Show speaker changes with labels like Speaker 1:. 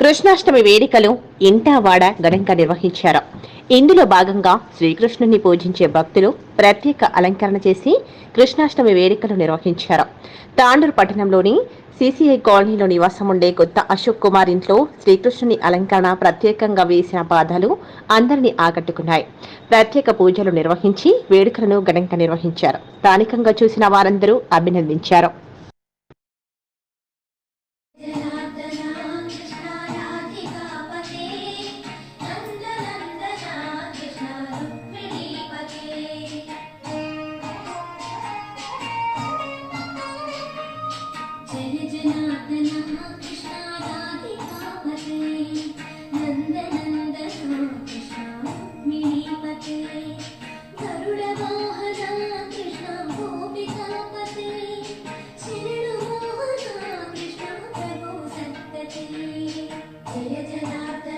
Speaker 1: కృష్ణాష్టమి వేడుకలు ఇంటావాడ ఘనంగా నిర్వహించారు. ఇందులో భాగంగా శ్రీకృష్ణుని పూజించే భక్తులు ప్రత్యేక అలంకరణ చేసి కృష్ణాష్టమి వేడుకలు నిర్వహించారు. తాండూరు పట్టణంలోని సిసిఐ కాలనీలో నివాసం ఉండే కొత్త అశోక్ కుమార్ ఇంట్లో శ్రీకృష్ణుని అలంకరణ ప్రత్యేకంగా వేసిన బాధలు అందరినీ ఆకట్టుకున్నాయి. ప్రత్యేక పూజలు నిర్వహించి వేడుకలను ఘనంగా నిర్వహించారు. స్థానికంగా చూసిన వారందరూ అభినందించారు.
Speaker 2: Say it's enough
Speaker 3: to